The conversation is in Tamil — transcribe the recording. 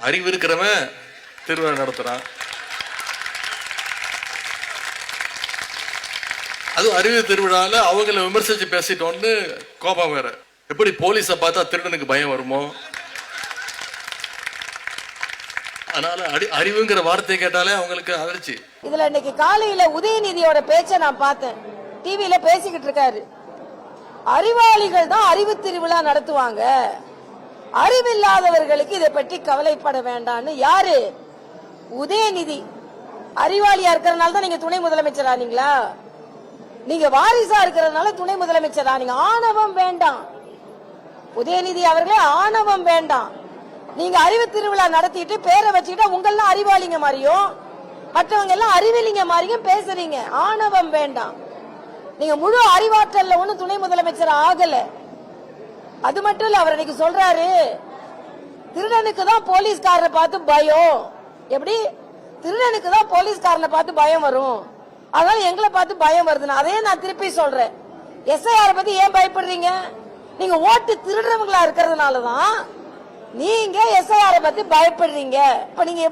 அறிவு இருக்கிறவன் திருவிழா நடத்துறான். அதுவும் அறிவு திருவிழால அவங்கள விமர்சிச்சு பேசிட்டோன்னு கோபம் வேற. எப்படி போலீஸை பார்த்தா திருடனுக்கு பயம் வருமோ? அதனால அடி அறிவுங்கிற வார்த்தை கேட்டாலே அவங்களுக்கு அதிர்ச்சி. இதுல இன்னைக்கு காலையில உதயநிதியோட பேச்ச நான் பார்த்தேன். டிவியில பேசிக்கிட்டு இருக்காரு. அறிவாளிகள் தான் அறிவு திருவிழா நடத்துவாங்க. அறிவில்லாதவர்களுக்கு இதை பற்றி கவலைப்பட வேண்டாம்னு யாரு? உதயநிதி. அறிவாளியா இருக்கிறதுனால தான் நீங்க துணை முதலமைச்சர் ஆனீங்களா நீங்க வாரிசா இருக்கிறதுனால துணை முதலமைச்சர்? ஆனீங்க ஆணவம் வேண்டாம். உதயநிதி அவர்களே ஆணவம் வேண்டாம். நீங்க அறிவு திருவிழா நடத்திட்டு பேரை வச்சுக்கிட்டா உங்கெல்லாம் அறிவாளிங்க மாதிரியும் மற்றவங்க எல்லாம் அறிவிலிங்க மாதிரியும் பேசுறீங்க. ஆணவம் வேண்டாம். நீங்க முழு அறிவாற்றல்ல ஒண்ணு துணை முதலமைச்சர் ஆகல. அது மட்டும் இல்ல அவர் இன்னைக்கு சொல்றாரு திருடனுக்கு தான் போலீஸ்காரனை பார்த்து பயம். எப்படி? திருடனுக்கு தான் போலீஸ்காரனை பார்த்து பயம் வரும். அதனால எங்களை பார்த்து பயம் வருதுன்னு அதே நான் திருப்பி சொல்றேன். எஸ்ஐஆர் பத்தி ஏன் பயப்படுறீங்க? நீங்க ஓட்டு திருடுறவங்களா இருக்கிறதுனால தான் நீங்க எஸ்ஐஆர் பத்தி பயப்படுறீங்க. இப்ப நீங்க